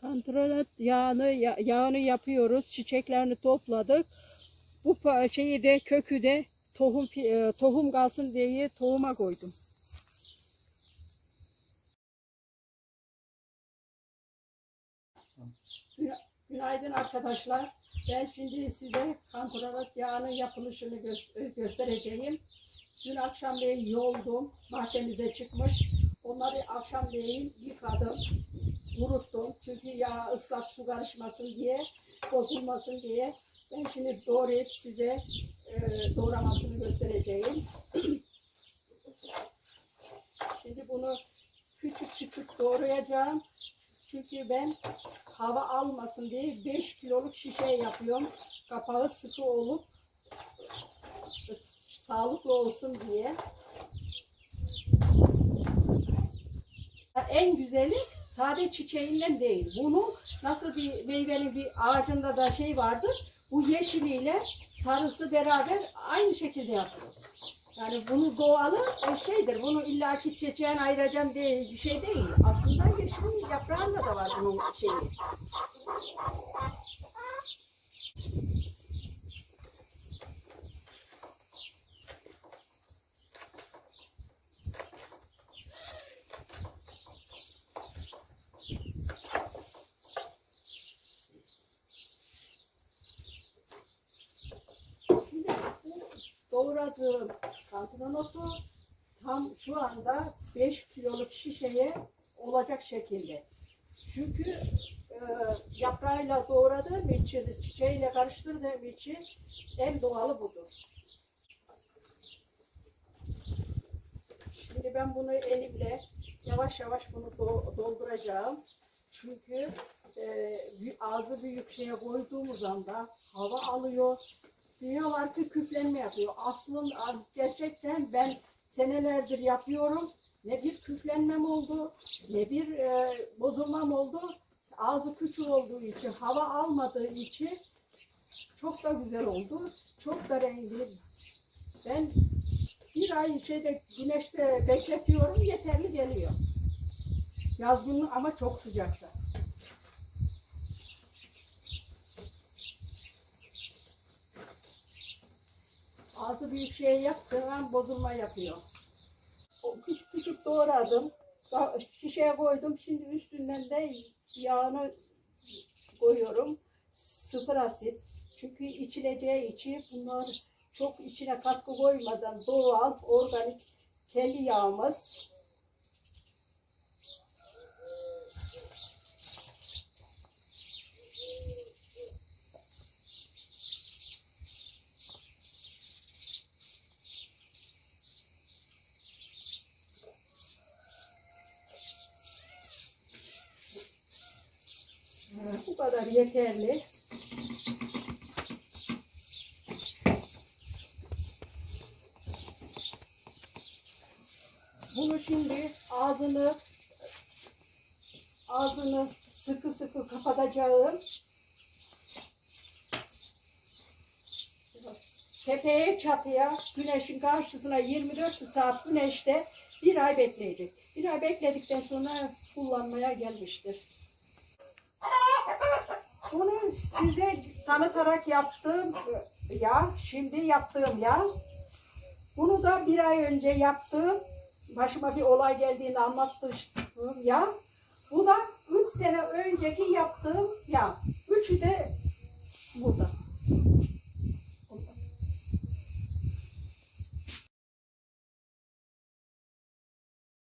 Kantaronat yağını ya- yağını yapıyoruz. Çiçeklerini topladık. Bu şeyi de kökü de tohum e, tohum kalsın diye tohuma koydum. Güna- Günaydın arkadaşlar. Ben şimdi size kantaronat yağının yapılışını gö- e, göstereceğim. Dün akşamleyin yoldum. Bahçemizde çıkmış. Onları akşamleyin yıkadım kuruttum. Çünkü yağ ıslak su karışmasın diye, bozulmasın diye. Ben şimdi doğrayıp size e, doğramasını göstereceğim. şimdi bunu küçük küçük doğrayacağım. Çünkü ben hava almasın diye 5 kiloluk şişe yapıyorum. Kapağı sıkı olup sağlıklı olsun diye. En güzeli sade çiçeğinden değil. Bunu nasıl bir meyvenin bir ağacında da şey vardır. Bu yeşiliyle sarısı beraber aynı şekilde yapıyoruz. Yani bunu doğalı şeydir. Bunu illaki çiçeğin ayıracağım diye bir şey değil. Aslında yeşilin yaprağında da var bunun şeyi. Şimdi bu doğradığım santranotu tam şu anda 5 kiloluk şişeye olacak şekilde. Çünkü e, yaprağıyla doğradığım için, çiçeğiyle karıştırdığım için en doğalı budur. Şimdi ben bunu elimle yavaş yavaş bunu do- dolduracağım. Çünkü e, ağzı büyük şeye koyduğumuz anda hava alıyor. Diyorlar ki küflenme yapıyor. Aslında gerçekten ben senelerdir yapıyorum. Ne bir küflenmem oldu, ne bir e, bozulmam oldu. Ağzı küçük olduğu için, hava almadığı için çok da güzel oldu. Çok da renkli. Ben bir ay şeyde güneşte bekletiyorum yeterli geliyor. Yazgın ama çok sıcakta. Ağzı büyük şey yaptığım bozulma yapıyor. O küçük küçük doğradım. Şişeye koydum. Şimdi üstünden de yağını koyuyorum. Sıfır asit. Çünkü içileceği için bunlar çok içine katkı koymadan doğal, organik kendi yağımız. Bu kadar yeterli. Bunu şimdi ağzını ağzını sıkı sıkı kapatacağım. Tepeye çatıya güneşin karşısına 24 saat güneşte bir ay bekleyecek. Bir ay bekledikten sonra kullanmaya gelmiştir. Bunu size tanıtarak yaptığım ya, şimdi yaptığım ya. Bunu da bir ay önce yaptığım, başıma bir olay geldiğinde anlattığım ya. Bu da üç sene önceki yaptığım ya. Üçü de burada.